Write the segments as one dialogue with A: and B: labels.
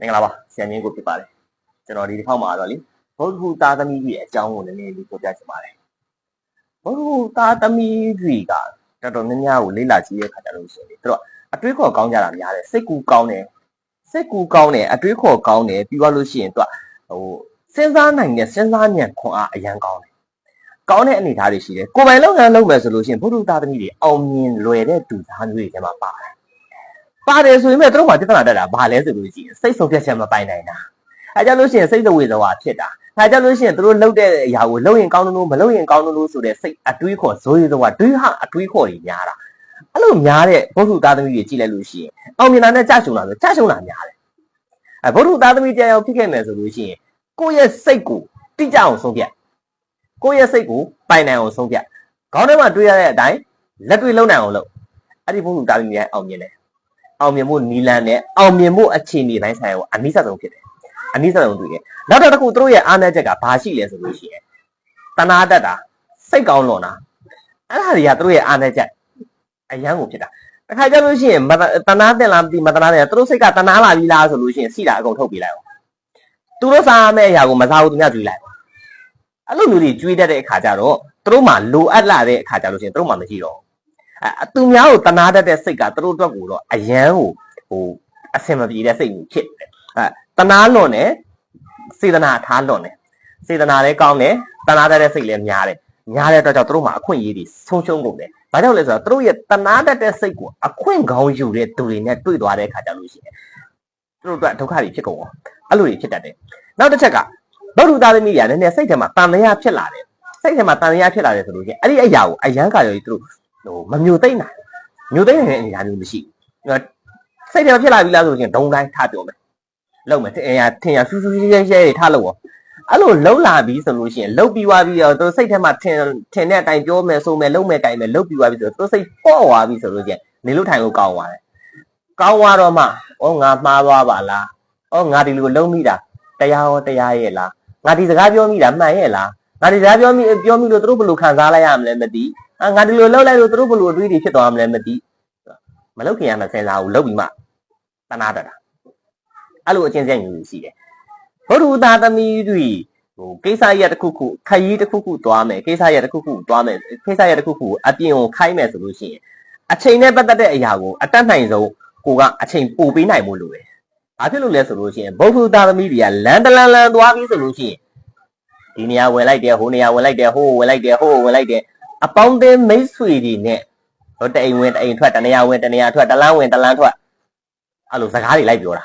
A: မင်္ဂလာပါဆရာမင်းကိုဖြစ်ပါတယ်ကျွန်တော်ဒီတစ်ခေါက်မှာတော့လေဘုဒ္ဓဟူသားသမီးကြီးရဲ့အကြောင်းကိုလည်းနည်းနည်းလေးပြောပြချင်ပါတယ်ဘုဒ္ဓဟူသားသမီးတွေကတော်တော်များများကိုလေ့လာကြည့်ရတဲ့ခါကျလို့ရှိရင်လေသူတို့အတွေးခေါ်ကောင်းကြတာများတယ်စိတ်ကူကောင်းတယ်စိတ်ကူကောင်းတယ်အတွေးခေါ်ကောင်းတယ်ပြီးသွားလို့ရှိရင်သူကဟိုစဉ်းစားနိုင်တဲ့စဉ်းစားဉာဏ်ခွန်အားအရန်ကောင်းတယ်ကောင်းတဲ့အနေအထားတွေရှိတယ်ကိုယ်ပိုင်လုပ်ငန်းလုပ်မယ်ဆိုလို့ရှိရင်ဘုဒ္ဓဟူသားသမီးတွေအောင်မြင်လွယ်တဲ့သူသားမျိုးတွေထဲမှာပါတယ် ပါတယ်ဆိုရင်မဲ့သူတို့ကပြဿနာတက်တာဘာလဲဆိုလို့ရှိရင်စိတ်ဆုံးဖြတ်ချက်မပိုင်နိုင်တာအဲကြလို့ရှိရင်စိတ်သဝေသဝါဖြစ်တာအဲကြလို့ရှိရင်သူတို့လုပ်တဲ့အရာကိုလုပ်ရင်ကောင်းလို့မလုပ်ရင်ကောင်းလို့ဆိုတဲ့စိတ်အတွေးခေါ်ဇိုးရည်သဝါတွေးဟာအတွေးခေါ်တွေများတာအဲ့လိုများတဲ့ဘုဒ္ဓသားသမီးတွေကြည့်လိုက်လို့ရှိရင်အောင်မြင်တာနဲ့ကြာရှုံတာဆိုကြာရှုံတာများတယ်အဲဘုဒ္ဓသားသမီးတရားရောက်ဖြစ်ခဲ့မယ်ဆိုလို့ရှိရင်ကိုယ့်ရဲ့စိတ်ကိုတိကျအောင်ဆုံးဖြတ်ကိုယ့်ရဲ့စိတ်ကိုပိုင်နိုင်အောင်ဆုံးဖြတ်ခေါင်းထဲမှာတွေးရတဲ့အတိုင်းလက်တွေလုံးနိုင်အောင်လုပ်အဲ့ဒီဘုဒ္ဓသားသမီးတွေအောင်မြင်တယ် အောင်မြင်မှုနီလန်းနဲ့အောင်မြင်မှုအခြေအနေတိုင်းဆိုင်ရာကိုအနည်းဆုံးဖြစ်တယ်။အနည်းဆုံးတွေ့တယ်။နောက်တော့တစ်ခုသူတို့ရဲ့အားနည်းချက်ကဘာရှိလဲဆိုလို့ရှိရင်တဏှာတတ်တာစိတ်ကောင်းလွန်တာအဲ့ဒါတွေကသူတို့ရဲ့အားနည်းချက်အရန်ကိုဖြစ်တာ။တစ်ခါကြလို့ရှိရင်မတတဏှာတက်လားမသိမတဏှာတက်သူတို့စိတ်ကတဏှာလာပြီလားဆိုလို့ရှိရင်စီတာအကုန်ထုတ်ပြလိုက်အောင်။သူတို့စားရမယ့်အရာကိုမစားဘူးသူများကြွေးလိုက်။အဲ့လိုမျိုးတွေကြွေးတတ်တဲ့အခါကျတော့သူတို့မှလိုအပ်လာတဲ့အခါကျလို့ရှိရင်သူတို့မှမရှိတော့ဘူး။ အဲသူများကိုတနာတတ်တဲ့စိတ်ကသူတို့အတွက်ကိုတော့အယမ်းကိုဟိုအဆင်မပြေတဲ့စိတ်မျိုးဖြစ်တယ်အဲတနာလွန်တယ်စေတနာထားလွန်တယ်စေတနာလည်းကောင်းတယ်တနာတတ်တဲ့စိတ်လည်းများတယ်များတဲ့အတွက်ကြောင့်သူတို့မှာအခွင့်အရေးတွေဆုံးရှုံးကုန်တယ်ဘာကြောင့်လဲဆိုတော့သူတို့ရဲ့တနာတတ်တဲ့စိတ်ကိုအခွင့်ကောင်းယူတဲ့သူတွေနဲ့တွေ့သွားတဲ့အခါကျလို့ရှိရင်သူတို့အတွက်ဒုက္ခတွေဖြစ်ကုန်အောင်အဲ့လိုတွေဖြစ်တတ်တယ်နောက်တစ်ချက်ကဗုဒ္ဓသားသမီးတွေကလည်းနည်းနည်းစိတ်ထဲမှာတန်မြာဖြစ်လာတယ်စိတ်ထဲမှာတန်မြာဖြစ်လာတယ်ဆိုလို့ရှိရင်အဲ့ဒီအရာကိုအယံကာရောကြီးသူတို့ ဟိုမမျိုးသိမ့်နိုင်မျိုးသိမ့်နိုင်တဲ့အနေအထားမျိုးမရှိဘူးစိတ်ထဲမှာဖြစ်လာပြီလားဆိုရင်ဒုံတိုင်းထားပြောမယ်လုံမယ်တင်ရထင်ရဆူဆူရဲရဲထားလို့အဲ့လိုလှုပ်လာပြီဆိုလို့ရှိရင်လှုပ်ပြီးသွားပြီးတော့သူစိတ်ထဲမှာထင်ထင်တဲ့အတိုင်းပြောမယ်ဆိုမယ်လှုပ်မယ်တိုင်မယ်လှုပ်ပြီးသွားပြီဆိုတော့သူစိတ်ပေါ့သွားပြီဆိုလို့ရှိရင်နေလို့ထိုင်လို့ကောင်းသွားတယ်ကောင်းသွားတော့မှဩငါမှားသွားပါလားဩငါဒီလိုလှုပ်မိတာတရားရောတရားရဲ့လားငါဒီစကားပြောမိတာမှန်ရဲ့လားငါဒီစကားပြောမိပြောမိလို့သူတို့ဘယ်လိုခံစားလိုက်ရမလဲမသိ အာငါဒီလိုလှုပ်လိုက်လို့သူတို့ဘယ်လိုအတွေးတွေဖြစ်သွားမလဲမသိမလှုပ်ခင်ရမစင်စားဘူးလှုပ်ပြီးမှတနာတတာအဲ့လိုအချင်းချင်းမျိုးရှိတယ်ဘုရုသာသမီးတွေဟိုကိစ္စရက်တစ်ခုခုခရီးတစ်ခုခုသွားမယ်ကိစ္စရက်တစ်ခုခုသွားမယ်ကိစ္စရက်တစ်ခုခုအပြင်ကိုခိုင်းမယ်ဆိုလို့ရှိရင်အချိန်နဲ့ပတ်သက်တဲ့အရာကိုအတတ်နိုင်ဆုံးကိုကအချိန်ပိုပေးနိုင်မှုလိုတယ်။ဘာဖြစ်လို့လဲဆိုလို့ရှိရင်ဘုဟုသားသမီးတွေကလန်တလန်လန်သွားပြီဆိုလို့ရှိရင်ဒီနေရာဝင်လိုက်တယ်ဟိုနေရာဝင်လိုက်တယ်ဟိုဝင်လိုက်တယ်ဟိုဝင်လိုက်တယ် အပေါင်းအသင်းမိတ်ဆွေတွေနဲ့ဟိုတအိမ်ဝင်တအိမ်ထွက်တနေရာဝင်တနေရာထွက်တလန်းဝင်တလန်းထွက်အဲ့လိုစကားတွေလိုက်ပြောတာ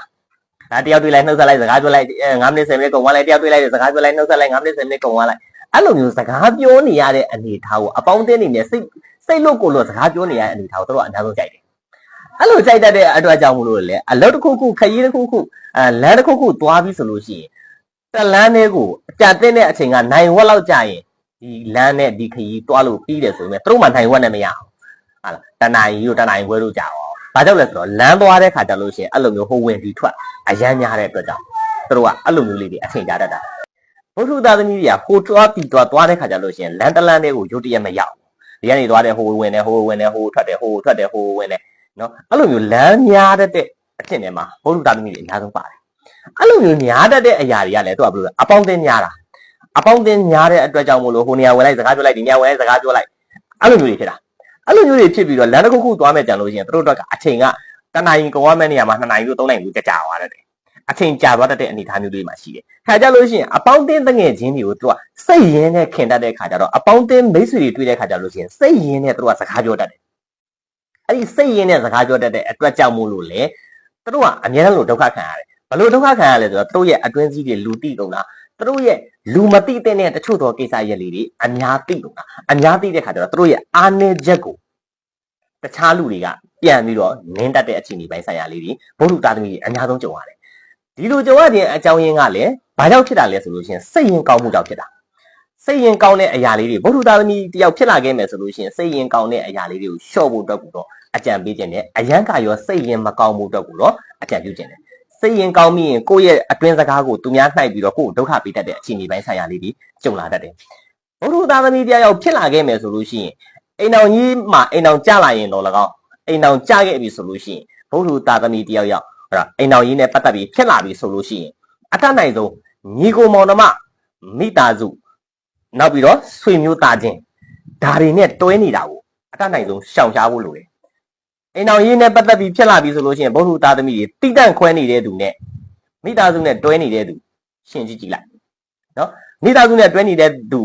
A: ဒါတယောက်တွေ့လိုက်နှုတ်ဆက်လိုက်စကားပြောလိုက်9မိနစ်10မိနစ်ကုန်သွားလိုက်တယောက်တွေ့လိုက်စကားပြောလိုက်နှုတ်ဆက်လိုက်9မိနစ်10မိနစ်ကုန်သွားလိုက်အဲ့လိုမျိုးစကားပြောနေရတဲ့အနေအထားကိုအပေါင်းအသင်းတွေနဲ့စိတ်စိတ်လို့ကိုလို့စကားပြောနေရတဲ့အနေအထားကိုတို့ကအများဆုံးကြိုက်တယ်အဲ့လိုကြိုက်တတ်တဲ့အတွက်ကြောင့်မလို့လေအလုပ်တစ်ခုခုခရီးတစ်ခုခုအဲလမ်းတစ်ခုခုသွားပြီဆိုလို့ရှိရင်တလန်းလေးကိုအကြတဲ့တဲ့အချိန်ကနိုင်ဝက်လောက်ကြာရင် ဒီလမ်းနဲ့ဒီခရီးသွားလို့ပြီးတယ်ဆိုရင်တို့မှနိုင်ဝက်နဲ့မရအောင်ဟာလားတနာရီတို့တနာရီခွဲတို့ကြာအောင်ဘာကြောင့်လဲဆိုတော့လမ်းသွားတဲ့ခါကျလို့ရှိရင်အဲ့လိုမျိုးဟိုဝင်ဒီထွက်အရမ်းများတဲ့အတွက်ကြောင့်တို့ကအဲ့လိုမျိုးလေးတွေအထင်ကြတတ်တာဘုထုသားသမီးတွေကဟိုတွားပြီးတွားသွားတဲ့ခါကျလို့ရှိရင်လမ်းတလန်းတွေကိုရုတ်တရက်မရောက်ဒီကနေသွားတယ်ဟိုဝင်တယ်ဟိုဝင်တယ်ဟိုထွက်တယ်ဟိုထွက်တယ်ဟိုဝင်တယ်နော်အဲ့လိုမျိုးလမ်းများတတ်တဲ့အဖြစ်နဲ့မှာဘုထုသားသမီးတွေအများဆုံးပါတယ်အဲ့လိုမျိုးများတတ်တဲ့အရာတွေကလည်းသူကဘယ်လိုလဲအပေါင်းအသင်းများတာ အပေါင်းအသင်းများတဲ့အတွက်ကြောင့်မို့လို့ဟိုနေရာဝင်လိုက်စကားပြောလိုက်ဒီနေရာဝင်လိုက်စကားပြောလိုက်အဲ့လိုမျိုးတွေဖြစ်တာအဲ့လိုမျိုးတွေဖြစ်ပြီးတော့လမ်းတစ်ခုခုသွားမယ်ကြံလို့ရှိရင်တို့တို့ကအချိန်ကတနာရီကုန်ရမယ့်နေရာမှာ2နာရီလို့3နာရီလို့ကြာကြာသွားတတ်တယ်အချိန်ကြာသွားတတ်တဲ့အနေအထားမျိုးတွေမှာရှိတယ်ခါကြလို့ရှိရင်အပေါင်းအသင်းတငယ်ချင်းတွေကိုသူကစိတ်ရင်းနဲ့ခင်တတ်တဲ့ခါကြတော့အပေါင်းအသင်းမိတ်ဆွေတွေတွေ့တဲ့ခါကြလို့ရှိရင်စိတ်ရင်းနဲ့သူကစကားပြောတတ်တယ်အဲ့ဒီစိတ်ရင်းနဲ့စကားပြောတတ်တဲ့အတွက်ကြောင့်မို့လို့လေသူတို့ကအများကြီးလို့ဒုက္ခခံရတယ်ဘလို့ဒုက္ခခံရလဲဆိုတော့သူတို့ရဲ့အတွင်းစည်းတွေလူတိကုန်တာ သူတို့ရဲ့လူမတိတဲ့နဲ့တချို့သောကိစ္စရက်လေးတွေအများသိကုန်တာအများသိတဲ့ခါကျတော့သူတို့ရဲ့အာနေချက်ကိုတခြားလူတွေကပြန်ပြီးတော့နင်းတတ်တဲ့အခြေအနေပိုင်းဆိုင်ရာလေးတွေဘုရုသားသမီးတွေအများဆုံးကြုံရတယ်ဒီလိုကြုံရတဲ့အကြောင်းရင်းကလည်းဘာကြောင့်ဖြစ်တာလဲဆိုလို့ရှိရင်စိတ်ရင်ကောင်းမှုကြောင့်ဖြစ်တာစိတ်ရင်ကောင်းတဲ့အရာလေးတွေဘုရုသားသမီးတယောက်ဖြစ်လာခဲ့မယ်ဆိုလို့ရှိရင်စိတ်ရင်ကောင်းတဲ့အရာလေးတွေကိုရှော့ဖို့အတွက်ကိုတော့အကြံပေးခြင်းနဲ့အရန်ကရောစိတ်ရင်မကောင်းမှုအတွက်ကိုတော့အကြံပြုခြင်းနဲ့ စိတ်ရင်ကောင်းပြီးရင်ကိုယ့်ရဲ့အတွင်းစကားကိုသူများနှိုက်ပြီးတော့ကိုယ်ဒုက္ခပေးတတ်တဲ့အခြေအနေပိုင်းဆိုင်ရာလေးတွေကြုံလာတတ်တယ်ဘုရုသားသမီးတယောက်ဖြစ်လာခဲ့မယ်ဆိုလို့ရှိရင်အိမ်တော်ကြီးမှာအိမ်တော်ကြလာရင်တော့၎င်းအိမ်တော်ကြခဲ့ပြီဆိုလို့ရှိရင်ဘုရုသားသမီးတယောက်ယောက်အဲ့ဒါအိမ်တော်ကြီးနဲ့ပတ်သက်ပြီးဖြစ်လာပြီဆိုလို့ရှိရင်အတတ်နိုင်ဆုံးညီကိုမောင်နှမမိသားစုနောက်ပြီးတော့ဆွေမျိုးသားချင်းဒါတွေနဲ့တွဲနေတာကိုအတတ်နိုင်ဆုံးရှောင်ရှားဖို့လိုတယ် အိမ်တော်ကြီးနဲ့ပတ်သက်ပြီးဖြစ်လာပြီဆိုလို့ရှိရင်ဘုဟုသားသမီးတွေတိတန့်ခွဲနေတဲ့သူနဲ့မိသားစုနဲ့တွဲနေတဲ့သူရှင်းကြည့်ကြည့်လိုက်နော်မိသားစုနဲ့တွဲနေတဲ့သူ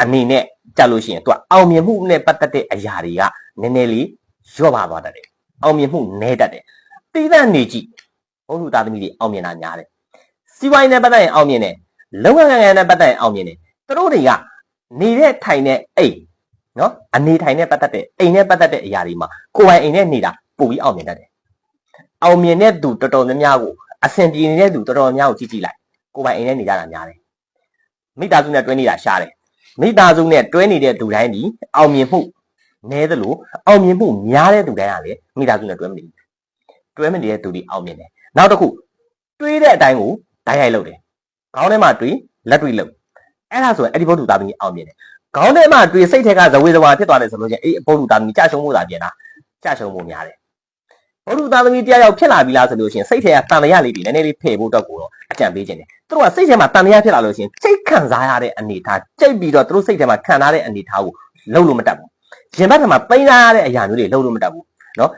A: အနေနဲ့ကြာလို့ရှိရင်သူကအောင်မြင်မှုနဲ့ပတ်သက်တဲ့အရာတွေကနည်းနည်းလေးလျော့ပါသွားတတ်တယ်အောင်မြင်မှုနည်းတတ်တယ်တိတန့်နေကြည့်ဘုဟုသားသမီးတွေအောင်မြင်တာများတယ်စီးပွားရေးနဲ့ပတ်သက်ရင်အောင်မြင်တယ်လုံငန်းငန်းနဲ့ပတ်သက်ရင်အောင်မြင်တယ်သူတို့တွေကနေတဲ့ထိုင်တဲ့အိမ် နော်အနေထိုင်နဲ့ပတ်သက်တဲ့အိမ်နဲ့ပတ်သက်တဲ့အရာတွေမှာကိုယ်ပိုင်အိမ်နဲ့နေတာပို့ပြီးအောင်မြင်တတ်တယ်အောင်မြင်တဲ့သူတော်တော်များများကိုအဆင်ပြေနေတဲ့သူတော်တော်များများကိုကြည့်ကြည့်လိုက်ကိုယ်ပိုင်အိမ်နဲ့နေကြတာများတယ်မိသားစုနဲ့တွဲနေတာရှားတယ်မိသားစုနဲ့တွဲနေတဲ့သူတိုင်းဒီအောင်မြင်မှုနည်းသလိုအောင်မြင်မှုများတဲ့သူတိုင်းကလည်းမိသားစုနဲ့တွဲမနေဘူးတွဲမနေတဲ့သူတွေအောင်မြင်တယ်နောက်တစ်ခုတွေးတဲ့အတိုင်းကိုဓာတ်ရိုက်လုပ်တယ်ခေါင်းထဲမှာတွေးလက်တွေလုပ်အဲ့ဒါဆိုရင်အဲ့ဒီဘုဒ္ဓသားသမီးအောင်မြင်တယ် ခေါင်းထဲမှာတွေးစိတ်ထဲကဇဝေဇဝါဖြစ်သွားတယ်ဆိုလို့ချင်းအဲ့ဒီဘုဒ္ဓသားသမီးကြာရှုံးဖို့သာပြင်တာကြာရှုံးဖို့များတယ်ဘုဒ္ဓသားသမီးတရားရောက်ဖြစ်လာပြီလားဆိုလို့ချင်းစိတ်ထဲကတန်လျာလေးတွေနည်းနည်းလေးဖယ်ဖို့အတွက်ကိုတော့အကြံပေးခြင်းတယ်သူတို့ကစိတ်ထဲမှာတန်လျာဖြစ်လာလို့ချင်းစိတ်ခံစားရတဲ့အနေထားကြိတ်ပြီးတော့သူတို့စိတ်ထဲမှာခံထားတဲ့အနေထားကိုလုံးလို့မတတ်ဘူးရင်ဘတ်ထဲမှာပိန်းလာရတဲ့အရာမျိုးတွေလုံးလို့မတတ်ဘူးနော်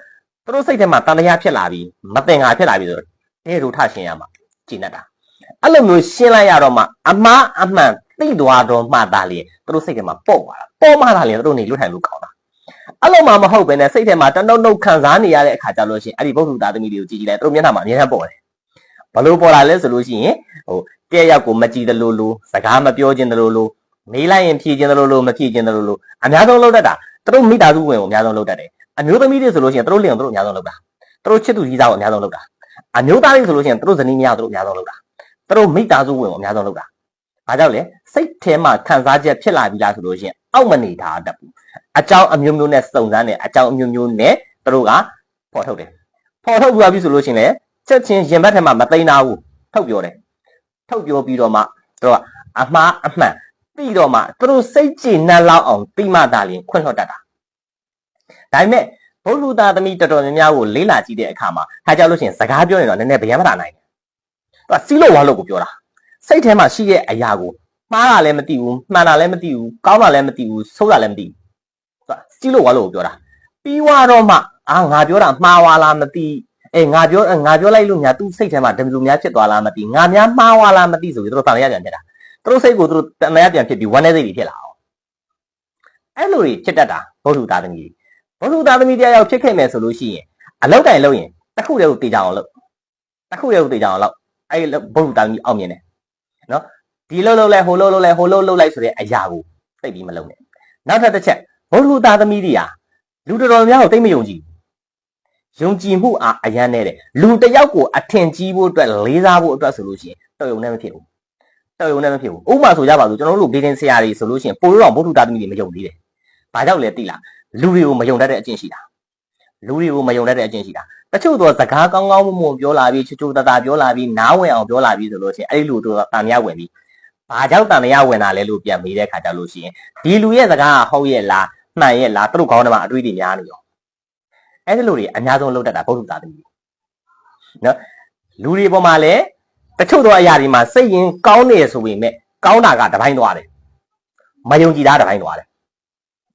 A: သူတို့စိတ်ထဲမှာတန်လျာဖြစ်လာပြီးမတင်ငါဖြစ်လာပြီးဆိုတော့တဲတို့ထရှင်ရမှာကျင့်တတ်တာအဲ့လိုမျိုးရှင်းလိုက်ရတော့မှအမားအမှန် သိသွားတော့မှသာလေသူတို့စိတ်ထဲမှာပေါ့သွားတာပေါ့မှသာလေသူတို့နေလွတ်ထိုင်လို့ကောင်းတာအဲ့လိုမှမဟုတ်ဘဲနဲ့စိတ်ထဲမှာတနှုတ်နှုတ်ခံစားနေရတဲ့အခါကြလို့ရှိရင်အဲ့ဒီဘုဒ္ဓသားသမီးတွေကိုကြည့်ကြည့်လိုက်သူတို့မျက်နှာမှာအများကြီးပေါ့တယ်ဘလို့ပေါ်လာလဲဆိုလို့ရှိရင်ဟိုတည့်ရောက်ကိုမကြည့်တယ်လို့လို့စကားမပြောခြင်းတယ်လို့လို့မေးလိုက်ရင်ဖြေခြင်းတယ်လို့လို့မဖြေခြင်းတယ်လို့လို့အများဆုံးလုပ်တတ်တာသူတို့မိသားစုဝင်ကိုအများဆုံးလုပ်တတ်တယ်အမျိုးသမီးတွေဆိုလို့ရှိရင်သူတို့လင်ကိုသူတို့အများဆုံးလုပ်တာသူတို့ချစ်သူကြီးသားကိုအများဆုံးလုပ်တာအမျိုးသားတွေဆိုလို့ရှိရင်သူတို့ဇနီးမယားကိုသူတို့အများဆုံးလုပ်တာသူတို့မိသားစုဝင်ကိုအများဆုံးလုပ်တာ ဘာကြောင့်လဲစိတ်ထဲမှာခံစားချက်ဖြစ်လာပြီလားဆိုလို့ရှိရင်အောက်မနေတာတတ်ဘူးအကြောင်းအမျိုးမျိုးနဲ့စုံစမ်းတယ်အကြောင်းအမျိုးမျိုးနဲ့သူတို့ကပေါ်ထုတ်တယ်ပေါ်ထုတ်ပြီးပြီဆိုလို့ရှိရင်လည်းချက်ချင်းရင်ဘတ်ထဲမှာမသိမ်းနာဘူးထုတ်ပြောတယ်ထုတ်ပြောပြီးတော့မှသူတို့ကအမှားအမှန်ပြီးတော့မှသူတို့စိတ်ကြည်နှံ့လောက်အောင်ပြီးမှသာလျှင်ခွင့်လွှတ်တတ်တာဒါပေမဲ့ဘုလူသားသမီးတော်တော်များများကိုလေးလာကြည့်တဲ့အခါမှာခါကြလို့ရှိရင်စကားပြောရင်တော့နည်းနည်းဗျမ်းမတာနိုင်တယ်သူကစီးလို့ဝါလို့ကိုပြောတာ စိတ်ထဲမှာရှိတဲ့အရာကိုမှားတာလည်းမသိဘူးမှန်တာလည်းမသိဘူးကောင်းတာလည်းမသိဘူးဆိုးတာလည်းမသိဘူးသူကစီးလို့ဝါလို့ကိုပြောတာပြီးွားတော့မှအာငါပြောတာမှားွာလားမသိအေးငါပြောငါပြောလိုက်လို့ညာသူ့စိတ်ထဲမှာဒမလူများဖြစ်သွားလားမသိငါများမှားွာလားမသိဆိုပြီးသူတို့တန်ရပြန်ဖြစ်တာသူတို့စိတ်ကိုသူတို့တန်ရပြန်ဖြစ်ပြီးဝမ်းနေစိတ်တွေဖြစ်လာအောင်အဲ့လိုကြီးဖြစ်တတ်တာဘုထုသားသမီးဘုထုသားသမီးတရားရောက်ဖြစ်ခဲ့မယ်ဆိုလို့ရှိရင်အလောက်တိုင်လို့ရင်တစ်ခုတည်းကိုတေချအောင်လုပ်တစ်ခုတည်းကိုတေချအောင်လုပ်အဲ့ဘုထုသားသမီးအောင်မြင်တယ် နော်ဒီလှုပ်လှုပ်လဲဟိုလှုပ်လှုပ်လဲဟိုလှုပ်လှုပ်လိုက်ဆိုတဲ့အရာကိုသိပြီးမလုပ်နဲ့နောက်ထပ်တစ်ချက်ဘုထုသားသမီးတွေဟာလူတော်တော်များကိုသိမယုံကြည်ယုံကြည်မှုအားအရန်နဲ့တဲ့လူတယောက်ကိုအထင်ကြီးဖို့အတွက်လေးစားဖို့အတွက်ဆိုလို့ရှိရင်တော်ရုံနဲ့မဖြစ်ဘူးတော်ရုံနဲ့မဖြစ်ဘူးဥပမာဆိုကြပါစို့ကျွန်တော်တို့ဒေသင်ဆရာတွေဆိုလို့ရှိရင်ပိုလို့တော့ဘုထုသားသမီးတွေမယုံသေးတယ်ဘာကြောင့်လဲသိလားလူတွေကိုမယုံတတ်တဲ့အကျင့်ရှိတာလူတွေကိုမယုံတတ်တဲ့အကျင့်ရှိတာ တချို့တော့စကားကောင်းကောင်းမွန်မွန်ပြောလာပြီးချူချူတတာပြောလာပြီးနားဝင်အောင်ပြောလာပြီးဆိုလို့ရှိရင်အဲ့ဒီလူတို့တန်မြဝင်ပြီးဘာကြောင့်တန်မြဝင်တာလဲလို့ပြန်မေးတဲ့ခါကျလို့ရှိရင်ဒီလူရဲ့စကားကဟုတ်ရဲ့လားမှန်ရဲ့လားသူတို့ခေါင်းထဲမှာအတွေးတွေများနေရောအဲ့ဒီလူတွေအများဆုံးလောက်တတ်တာဘုဒ္ဓသားသမီးနော်လူတွေပေါ်မှာလည်းတချို့တော့အရာတွေမှာစိတ်ရင်ကောင်းနေဆိုပေမဲ့ကောင်းတာကတပိုင်းသွားတယ်မယုံကြည်တာတပိုင်းသွားတယ်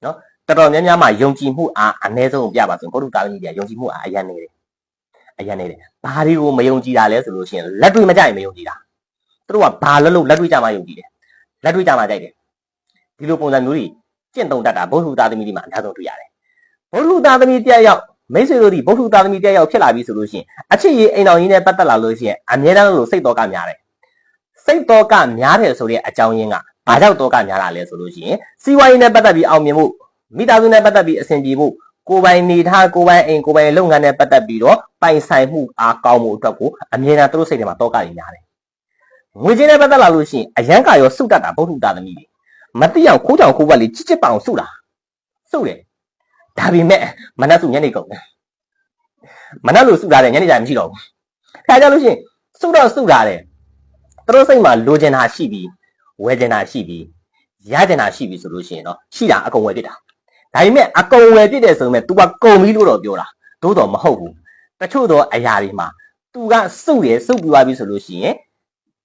A: နော်တော်တော်များများမှာယုံကြည်မှုအားအ ਨੇ ဆုံးပြပါဆိုဘုဒ္ဓသားသမီးတွေကယုံကြည်မှုအားအရင်နေတယ် အရင်နေတယ်ဘာတွေကိုမယုံကြည်တာလဲဆိုလို့ရှိရင်လက်တွေ့မကြရင်မယုံကြည်တာသူတို့ကဘာလို့လို့လက်တွေ့ကြမှာယုံကြည်တယ်လက်တွေ့ကြမှာကြိုက်တယ်ဒီလိုပုံစံမျိုးကြီးကျင့်သုံးတတ်တာဘုဒ္ဓသားသမီးတွေမှာအများဆုံးတွေ့ရတယ်ဘုဒ္ဓသားသမီးတရားရောက်မိတ်ဆွေတို့ဒီဘုဒ္ဓသားသမီးတရားရောက်ဖြစ်လာပြီဆိုလို့ရှိရင်အချစ်ရေးအိမ်တော်ကြီးနဲ့ပတ်သက်လာလို့ရှိရင်အမြဲတမ်းလို့စိတ်တော်ကများတယ်စိတ်တော်ကများတယ်ဆိုတဲ့အကြောင်းရင်းကဘာကြောင့်တော်ကများတာလဲဆိုလို့ရှိရင်စီးပွားရေးနဲ့ပတ်သက်ပြီးအောင်မြင်မှုမိသားစုနဲ့ပတ်သက်ပြီးအဆင်ပြေဖို့ ကိုယ်ပိုင်နေထားကိုယ်ပိုင်အိမ်ကိုယ်ပိုင်လုပ်ငန်းနဲ့ပတ်သက်ပြီးတော့ပိုင်ဆိုင်မှုအားကောင်းမှုအတွက်ကိုအမြဲတမ်းသူတို့စိတ်ထဲမှာတောကတွေများတယ်ငွေချင်းနဲ့ပတ်သက်လာလို့ရှိရင်အရန်ကရောစုတတ်တာဗုဒ္ဓသားသမီးတွေမတိအောင်ခိုးကြောင်ခိုးပတ်လေးချစ်ချစ်ပအောင်စုတာစုတယ်ဒါပေမဲ့မနက်စုညနေကုန်တယ်မနက်လို့စုတာတယ်ညနေကျရင်မရှိတော့ဘူးခါကြလို့ရှိရင်စုတော့စုတာတယ်သူတို့စိတ်မှာလိုချင်တာရှိပြီးဝယ်ချင်တာရှိပြီးရချင်တာရှိပြီဆိုလို့ရှိရင်တော့ရှိတာအကုန်ဝယ်ပြစ်တာ ဒါပေမဲ့အကုန်ဝယ်ပြစ်တယ်ဆိုပေမဲ့ तू ကကုန်ပြီလို့တော့ပြောတာသို့တော့မဟုတ်ဘူးတချို့တော့အရာတွေမှာသူကစုရယ်စုပြီးသွားပြီဆိုလို့ရှိရင်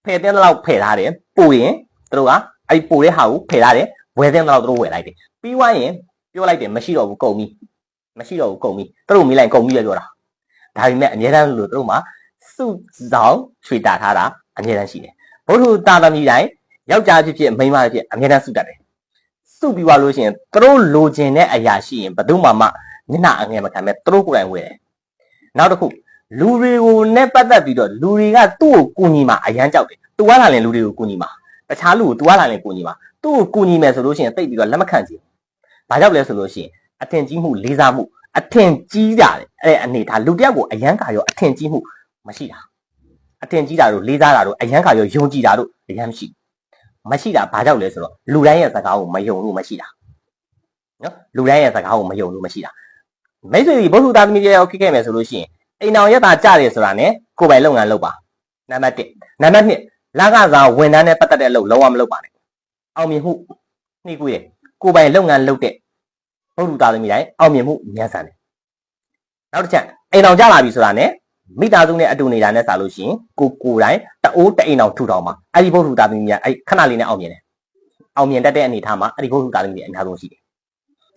A: ဖယ်တဲ့လောက်ဖယ်ထားတယ်ပိုရင်သူတို့ကအဲ့ဒီပိုတဲ့ဟာကိုဖယ်ထားတယ်ဝယ်တဲ့လောက်သူတို့ဝယ်လိုက်တယ်ပြီးသွားရင်ပြောလိုက်တယ်မရှိတော့ဘူးကုန်ပြီမရှိတော့ဘူးကုန်ပြီသူတို့မိလိုက်ကုန်ပြီပဲပြောတာဒါပေမဲ့အများတန်းလို့သူတို့မှာစုဆောင်ချွေတာထားတာအများတန်းရှိတယ်ဘုထုတာသမီးတိုင်းယောက်ျားဖြစ်ဖြစ်မိန်းမဖြစ်ဖြစ်အများတန်းစုတတ်တယ် စုပြီးသွားလို့ရှိရင်သူတို့လိုချင်တဲ့အရာရှိရင်ဘယ်သူမှမမျက်နှာအငယ်မခံမဲ့သူတို့ကိုယ်တိုင်ဝယ်တယ်နောက်တစ်ခုလူတွေကိုနဲ့ပတ်သက်ပြီးတော့လူတွေကသူ့ကိုကူညီမှာအရန်ကြောက်တယ်။ तू ကလာရင်လူတွေကိုကူညီမှာတခြားလူကို तू ကလာရင်ကူညီမှာသူ့ကိုကူညီမယ်ဆိုလို့ရှိရင်တိတ်ပြီးတော့လက်မခံချင်။ဘာကြောင့်လဲဆိုလို့ရှိရင်အထင်ကြီးမှုလေးစားမှုအထင်ကြီးတာတဲ့အဲ့အနေထားလူတစ်ယောက်ကိုအရန်ကာရောအထင်ကြီးမှုမရှိတာ။အထင်ကြီးတာတို့လေးစားတာတို့အရန်ကာရောယုံကြည်တာတို့အရန်မရှိ။ မရှိတာဘာကြောင့်လဲဆိုတော့လူတိုင်းရဲ့စကားကိုမယုံလို့မရှိတာ။နော်လူတိုင်းရဲ့စကားကိုမယုံလို့မရှိတာ။မိတ်ဆွေဒီဘုထုသားသမီးတွေရောက်ခဲ့ခဲ့မယ်ဆိုလို့ရှိရင်အိမ်အောင်ရက်တာကြတယ်ဆိုတာ ਨੇ ကိုယ်ပိုင်လုပ်ငန်းလုပ်ပါနံပါတ်1နံပါတ်2လကစားဝန်ထမ်းနဲ့ပတ်သက်တဲ့အလုပ်လုံးဝမလုပ်ပါနဲ့အောင်မြင်မှုနှိကွေးတယ်ကိုယ်ပိုင်လုပ်ငန်းလုပ်တဲ့ဘုရုသားသမီးတိုင်းအောင်မြင်မှုမြန်ဆန်တယ်နောက်တစ်ချက်အိမ်အောင်ကြလာပြီဆိုတာ ਨੇ မိသားစုနဲ့အတူနေတာနဲ့စားလို့ရှိရင်ကိုကိုယ်တိုင်တအိုးတအိမ်အောင်ထူထောင်ပါအဲ့ဒီဘုရုသားသမီးများအဲ့ခဏလေးနဲ့အောင်မြင်တယ်အောင်မြင်တတ်တဲ့အနေထားမှာအဲ့ဒီဘုရုသားသမီးတွေအများဆုံးရှိတယ်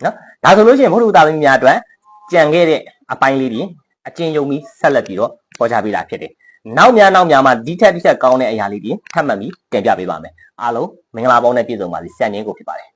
A: နော်ဒါဆိုလို့ရှိရင်ဘုရုသားသမီးများအတွက်ကြံခဲ့တဲ့အပိုင်းလေးတွေအကျဉ်းယုံပြီးဆက်လက်ပြီးတော့ပေါ်ချပေးတာဖြစ်တယ်။နောက်များနောက်များမှာဒီထက်ဒီထက်ကောင်းတဲ့အရာလေးတွေထပ်မံပြီးတင်ပြပေးပါမယ်။အားလုံးမင်္ဂလာပေါင်းနဲ့ပြည့်စုံပါစေ။ဆန်ငင်းကိုဖြစ်ပါတယ်